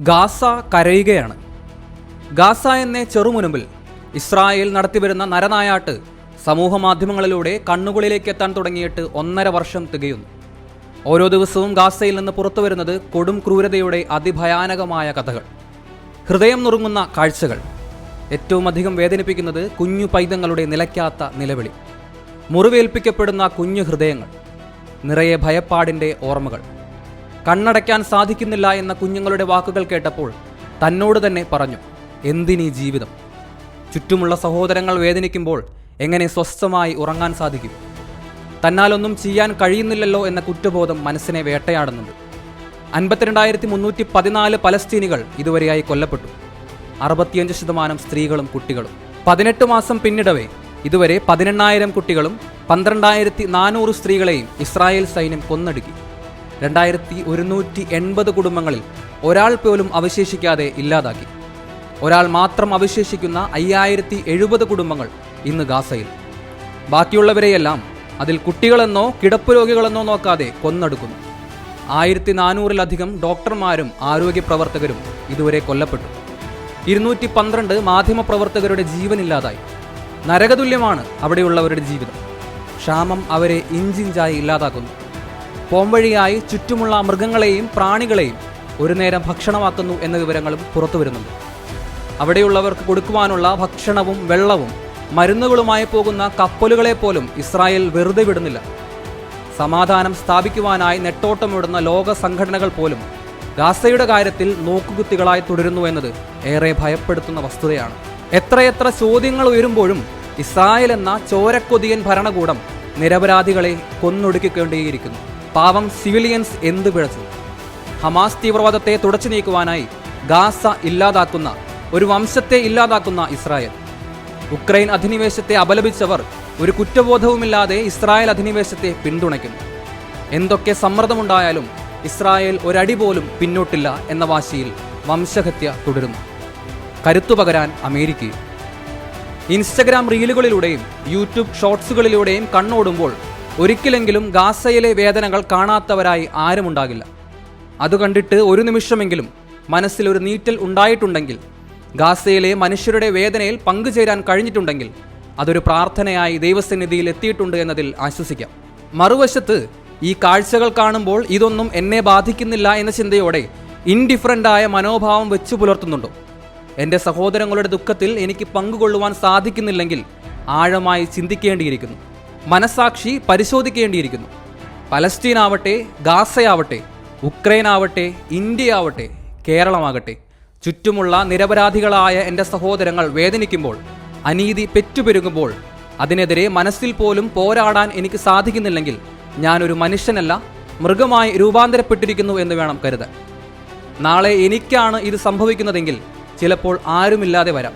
Gaza കരയുകയാണ്. Gaza എന്ന ചെറുമുനുമ്പിൽ Israel നടത്തിവരുന്ന നരനായാട്ട് സമൂഹ മാധ്യമങ്ങളിലൂടെ കണ്ണുകളിലേക്ക് എത്താൻ തുടങ്ങിയിട്ട് ഒന്നര വർഷം തികയുന്നു. ഓരോ ദിവസവും ഗാസയിൽ നിന്ന് പുറത്തു വരുന്നത് കൊടും ക്രൂരതയുടെ അതിഭയാനകമായ കഥകൾ. ഹൃദയം നുറുങ്ങുന്ന കാഴ്ചകൾ. ഏറ്റവും അധികം വേദനിപ്പിക്കുന്നത് കുഞ്ഞു പൈതങ്ങളുടെ നിലയ്ക്കാത്ത നിലവിളി. മുറിവേൽപ്പിക്കപ്പെടുന്ന കുഞ്ഞു ഹൃദയങ്ങൾ. നിറയെ ഭയപ്പാടിന്റെ ഓർമ്മകൾ. കണ്ണടയ്ക്കാൻ സാധിക്കുന്നില്ല എന്ന കുഞ്ഞുങ്ങളുടെ വാക്കുകൾ കേട്ടപ്പോൾ തന്നോട് തന്നെ പറഞ്ഞു എന്തിനീ ജീവിതം? ചുറ്റുമുള്ള സഹോദരങ്ങൾ വേദനിക്കുമ്പോൾ എങ്ങനെ സ്വസ്ഥമായി ഉറങ്ങാൻ സാധിക്കും? തന്നാലൊന്നും ചെയ്യാൻ കഴിയുന്നില്ലല്ലോ എന്ന കുറ്റബോധം മനസ്സിനെ വേട്ടയാടുന്നുണ്ട്. അൻപത്തിരണ്ടായിരത്തി മുന്നൂറ്റി പതിനാല് പലസ്തീനികൾ ഇതുവരെയായി കൊല്ലപ്പെട്ടു. അറുപത്തിയഞ്ച് ശതമാനം സ്ത്രീകളും കുട്ടികളും. പതിനെട്ട് മാസം പിന്നിടവേ ഇതുവരെ പതിനെണ്ണായിരം കുട്ടികളും പന്ത്രണ്ടായിരത്തി നാനൂറ് സ്ത്രീകളെയും ഇസ്രായേൽ സൈന്യം കൊന്നടുക്കി. രണ്ടായിരത്തി ഒരുന്നൂറ്റി എൺപത് കുടുംബങ്ങളിൽ ഒരാൾ പോലും അവശേഷിക്കാതെ ഇല്ലാതാക്കി. ഒരാൾ മാത്രം അവശേഷിക്കുന്ന അയ്യായിരത്തി എഴുപത് കുടുംബങ്ങൾ ഇന്ന് ഗാസയിൽ. ബാക്കിയുള്ളവരെയെല്ലാം അതിൽ കുട്ടികളെന്നോ കിടപ്പ് രോഗികളെന്നോ നോക്കാതെ കൊന്നെടുക്കുന്നു. ആയിരത്തി നാനൂറിലധികം ഡോക്ടർമാരും ആരോഗ്യ പ്രവർത്തകരും ഇതുവരെ കൊല്ലപ്പെട്ടു. ഇരുന്നൂറ്റി പന്ത്രണ്ട് മാധ്യമപ്രവർത്തകരുടെ ജീവനില്ലാതായി. നരകതുല്യമാണ് അവിടെയുള്ളവരുടെ ജീവിതം. ക്ഷാമം അവരെ ഇഞ്ചിഞ്ചായി ഇല്ലാതാക്കുന്നു. പോംവഴിയായി ചുറ്റുമുള്ള മൃഗങ്ങളെയും പ്രാണികളെയും ഒരു നേരം ഭക്ഷണമാക്കുന്നു എന്ന വിവരങ്ങളും പുറത്തു വരുന്നുണ്ട്. അവിടെയുള്ളവർക്ക് കൊടുക്കുവാനുള്ള ഭക്ഷണവും വെള്ളവും മരുന്നുകളുമായി പോകുന്ന കപ്പലുകളെ പോലും ഇസ്രായേൽ വെറുതെ വിടുന്നില്ല. സമാധാനം സ്ഥാപിക്കുവാനായി നെട്ടോട്ടമിടുന്ന ലോക സംഘടനകൾ പോലും ഗാസയുടെ കാര്യത്തിൽ നോക്കുകുത്തികളായി തുടരുന്നു എന്നത് ഏറെ ഭയപ്പെടുത്തുന്ന വസ്തുതയാണ്. എത്രയെത്ര ചോദ്യങ്ങൾ ഉയരുമ്പോഴും ഇസ്രായേൽ എന്ന ചോരക്കൊതിയൻ ഭരണകൂടം നിരപരാധികളെ കൊന്നൊടുക്കിക്കൊണ്ടേയിരിക്കുന്നു. പാവം സിവിലിയൻസ് എന്ത് പിഴച്ചു? ഹമാസ് തീവ്രവാദത്തെ തുടച്ചു നീക്കുവാനായി ഗാസ ഇല്ലാതാക്കുന്ന ഒരു വംശത്തെ ഇല്ലാതാക്കുന്ന ഇസ്രായേൽ. ഉക്രൈൻ അധിനിവേശത്തെ അപലപിച്ചവർ ഒരു കുറ്റബോധവുമില്ലാതെ ഇസ്രായേൽ അധിനിവേശത്തെ പിന്തുണയ്ക്കുന്നു. എന്തൊക്കെ സമ്മർദ്ദമുണ്ടായാലും ഇസ്രായേൽ ഒരടി പോലും പിന്നോട്ടില്ല എന്ന വാശിയിൽ വംശഹത്യ തുടരുന്നു. കരുത്തു പകരാൻ അമേരിക്കയും. ഇൻസ്റ്റഗ്രാം റീലുകളിലൂടെയും യൂട്യൂബ് ഷോർട്സുകളിലൂടെയും കണ്ണോടുമ്പോൾ ഒരിക്കലെങ്കിലും ഗാസയിലെ വേദനകൾ കാണാത്തവരായി ആരുമുണ്ടാകില്ല അത് കണ്ടിട്ട് ഒരു നിമിഷമെങ്കിലും മനസ്സിൽ ഒരു നീറ്റൽ ഉണ്ടായിട്ടുണ്ടെങ്കിൽ ഗാസയിലെ മനുഷ്യരുടെ വേദനയിൽ പങ്കുചേരാൻ കഴിഞ്ഞിട്ടുണ്ടെങ്കിൽ അതൊരു പ്രാർത്ഥനയായി ദൈവസന്നിധിയിൽ എത്തിയിട്ടുണ്ട് എന്നതിൽ ആശ്വസിക്കാം. മറുവശത്ത് ഈ കാഴ്ചകൾ കാണുമ്പോൾ ഇതൊന്നും എന്നെ ബാധിക്കുന്നില്ല എന്ന ചിന്തയോടെ ഇൻഡിഫറന്റായ മനോഭാവം വെച്ചു പുലർത്തുന്നുണ്ടോ? എന്റെ സഹോദരങ്ങളുടെ ദുഃഖത്തിൽ എനിക്ക് പങ്കുകൊള്ളുവാൻ സാധിക്കുന്നില്ലെങ്കിൽ ആഴമായി ചിന്തിക്കേണ്ടിയിരിക്കുന്നു. മനസാക്ഷി പരിശോധിക്കേണ്ടിയിരിക്കുന്നു. പലസ്തീൻ ആവട്ടെ ഗാസയാവട്ടെ ഉക്രൈൻ ആവട്ടെ ഇന്ത്യ ആവട്ടെ കേരളമാകട്ടെ. ചുറ്റുമുള്ള നിരപരാധികളായ എന്റെ സഹോദരങ്ങൾ വേദനിക്കുമ്പോൾ അനീതി പെറ്റുപെരുകുമ്പോൾ അതിനെതിരെ മനസ്സിൽ പോലും പോരാടാൻ എനിക്ക് സാധിക്കുന്നില്ലെങ്കിൽ ഞാനൊരു മനുഷ്യനല്ല മൃഗമായി രൂപാന്തരപ്പെട്ടിരിക്കുന്നു എന്ന് വേണം കരുതാൻ. നാളെ എനിക്കാണ് ഇത് സംഭവിക്കുന്നതെങ്കിൽ ചിലപ്പോൾ ആരുമില്ലാതെ വരാം.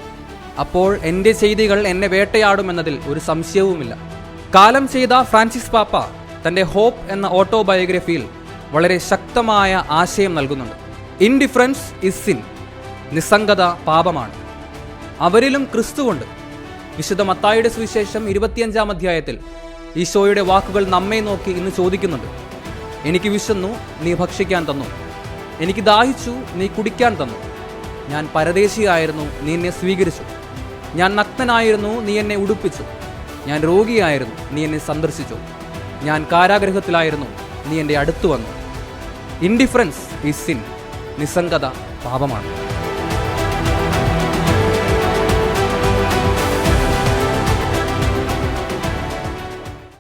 അപ്പോൾ എന്റെ ചെയ്തികൾ എന്നെ വേട്ടയാടുമെന്നതിൽ ഒരു സംശയവുമില്ല. കാലം ചെയ്ത ഫ്രാൻസിസ് പാപ്പ തന്റെ ഹോപ്പ് എന്ന ഓട്ടോബയോഗ്രഫിയിൽ വളരെ ശക്തമായ ആശയം നൽകുന്നുണ്ട്. ഇൻഡിഫറൻസ് ഇസ് സിൻ നിസ്സംഗത പാപമാണ്. അവരിലും ക്രിസ്തുവുണ്ട്. വിശുദ്ധ മത്തായുടെ സുവിശേഷം ഇരുപത്തിയഞ്ചാം അധ്യായത്തിൽ ഈശോയുടെ വാക്കുകൾ നമ്മെ നോക്കി ഇന്ന് ചോദിക്കുന്നുണ്ട്. എനിക്ക് വിശന്നു നീ ഭക്ഷിക്കാൻ തന്നു. എനിക്ക് ദാഹിച്ചു നീ കുടിക്കാൻ തന്നു. ഞാൻ പരദേശിയായിരുന്നു നീ എന്നെ സ്വീകരിച്ചു. ഞാൻ നഗ്നനായിരുന്നു നീ എന്നെ ഉടുപ്പിച്ചു. ഞാൻ രോഗിയായിരുന്നു. നീ എന്നെ സന്ദർശിച്ചു. ഞാൻ കാരാഗ്രഹത്തിലായിരുന്നു. നീ എന്റെ അടുത്തു വന്നു. ഇൻഡിഫറൻസ് ഈസ് സിൻ നിസ്സംഗത പാപമാണ്.